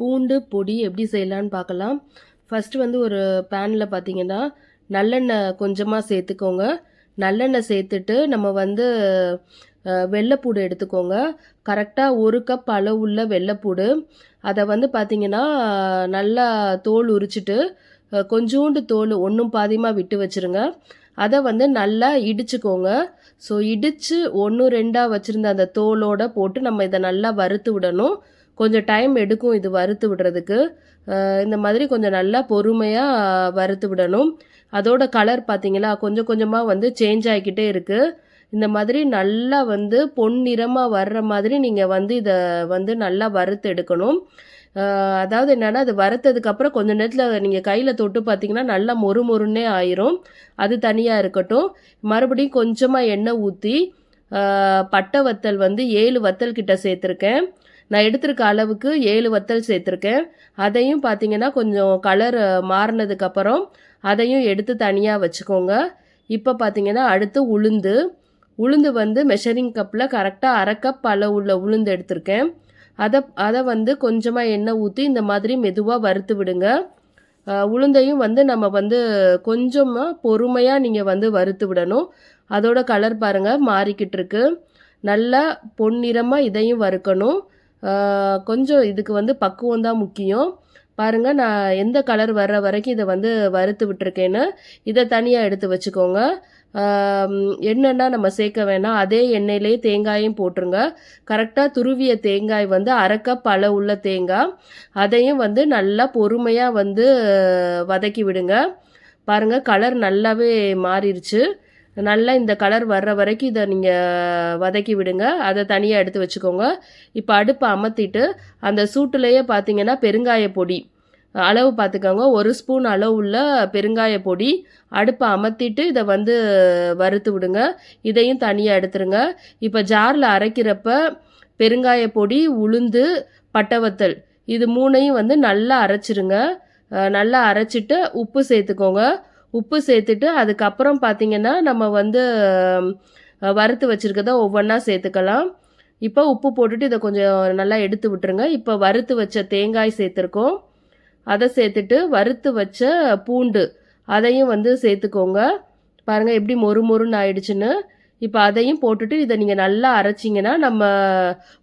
பூண்டு பொடி எப்படி செய்யலான்னு பார்க்கலாம். ஃபஸ்ட்டு வந்து ஒரு பேனில் பார்த்தீங்கன்னா நல்லெண்ணெய் கொஞ்சமாக சேர்த்துக்கோங்க. நல்லெண்ணெய் சேர்த்துட்டு நம்ம வந்து வெள்ளைப்பூடு எடுத்துக்கோங்க. கரெக்டாக ஒரு கப் அளவுள்ள வெள்ளைப்பூடு. அதை வந்து பார்த்தீங்கன்னா நல்லா தோல் உரிச்சிட்டு கொஞ்சோண்டு கொஞ்சூண்டு தோல் ஒன்றும் பாதியமாக விட்டு வச்சிருங்க. அதை வந்து நல்லா இடிச்சுக்கோங்க. ஸோ இடித்து ஒன்று ரெண்டாக வச்சுருந்த அந்த தோலோடு போட்டு நம்ம இதை நல்லா வறுத்து விடணும். கொஞ்சம் டைம் எடுக்கும் இது வறுத்து விடுறதுக்கு. இந்த மாதிரி கொஞ்சம் நல்லா பொறுமையாக வறுத்து விடணும். அதோட கலர் பார்த்திங்களா கொஞ்சம் கொஞ்சமாக வந்து சேஞ்ச் ஆகிக்கிட்டே இருக்குது இந்த மாதிரி நல்லா வந்து பொன்னிறமாக வர்ற மாதிரி நீங்கள் வந்து இதை வந்து நல்லா வறுத்து எடுக்கணும். அதாவது என்னென்னா அது வறுத்ததுக்கப்புறம் கொஞ்ச நேரத்தில் நீங்கள் கையில் தொட்டு பார்த்தீங்கன்னா நல்லா மொறு மொறுன்னே ஆயிரும். அது தனியாக இருக்கட்டும். மறுபடியும் கொஞ்சமாக எண்ணெய் ஊற்றி பட்டை வத்தல் வந்து ஏழு வத்தல் கிட்ட சேர்த்துருக்கேன். நான் எடுத்திருக்க அளவுக்கு ஏழு வத்தல் சேர்த்துருக்கேன். அதையும் பார்த்தீங்கன்னா கொஞ்சம் கலர் மாறினதுக்கப்புறம் அதையும் எடுத்து தனியாக வச்சுக்கோங்க. இப்போ பார்த்தீங்கன்னா அடுத்து உளுந்து. உளுந்து வந்து மெஷரிங் கப்பில் கரெக்டாக அரை கப் அளவுள்ள உளுந்து எடுத்திருக்கேன். அதை அதை வந்து கொஞ்சமாக எண்ணெய் ஊற்றி இந்த மாதிரி மெதுவாக வறுத்து விடுங்க. உளுந்தையும் வந்து நம்ம வந்து கொஞ்சமாக பொறுமையாக நீங்கள் வந்து வறுத்து விடணும். அதோட கலர் பாருங்கள் மாறிக்கிட்டு இருக்கு. நல்லா பொன்னிறமாக இதையும் வறுக்கணும். கொஞ்சம் இதுக்கு வந்து பக்குவம் தான் முக்கியம். பாருங்கள் நான் எந்த கலர் வர்ற வரைக்கும் இதை வந்து வறுத்து விட்டுருக்கேன்னு. இதை தனியாக எடுத்து வச்சுக்கோங்க. என்னென்னா நம்ம சேர்க்க வேணாம். அதே எண்ணெயிலே தேங்காயும் போட்டுருங்க. கரெக்டாக துருவிய தேங்காய் வந்து அரைக்கப் பல உள்ள தேங்காய். அதையும் வந்து நல்லா பொறுமையாக வந்து வதக்கி விடுங்க. பாருங்கள் கலர் நல்லாவே மாறிடுச்சு. நல்லா இந்த கலர் வர்ற வரைக்கும் இதை நீங்கள் வதக்கி விடுங்க. அதை தனியாக எடுத்து வச்சுக்கோங்க. இப்போ அடுப்பை அமர்த்திட்டு அந்த சூட்டுலேயே பார்த்தீங்கன்னா பெருங்காய பொடி. அளவு பார்த்துக்கோங்க ஒரு ஸ்பூன் அளவு உள்ள பெருங்காய பொடி. அடுப்பை அமர்த்திட்டு இதை வந்து வறுத்து விடுங்க. இதையும் தனியாக எடுத்துருங்க. இப்போ ஜாரில் அரைக்கிறப்ப பெருங்காய பொடி உளுந்து பட்டவத்தல் இது மூணையும் வந்து நல்லா அரைச்சிருங்க. நல்லா அரைச்சிட்டு உப்பு சேர்த்துக்கோங்க. உப்பு சேர்த்துட்டு அதுக்கப்புறம் பார்த்தீங்கன்னா நம்ம வந்து வறுத்து வச்சுருக்கத ஒவ்வொன்றா சேர்த்துக்கலாம். இப்போ உப்பு போட்டுட்டு இதை கொஞ்சம் நல்லா எடுத்து விட்டுருங்க. இப்போ வறுத்து வச்ச தேங்காய் சேர்த்துருக்கோம். அதை சேர்த்துட்டு வறுத்து வச்ச பூண்டு அதையும் வந்து சேர்த்துக்கோங்க. பாருங்கள் எப்படி மொறு மொறுன்னு ஆயிடுச்சுன்னு. இப்போ அதையும் போட்டுட்டு இதை நீங்கள் நல்லா அரைச்சிங்கன்னா நம்ம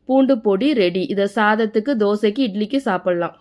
பூண்டு பொடி ரெடி இதை சாதத்துக்கு தோசைக்கு இட்லிக்கு சாப்பிட்லாம்.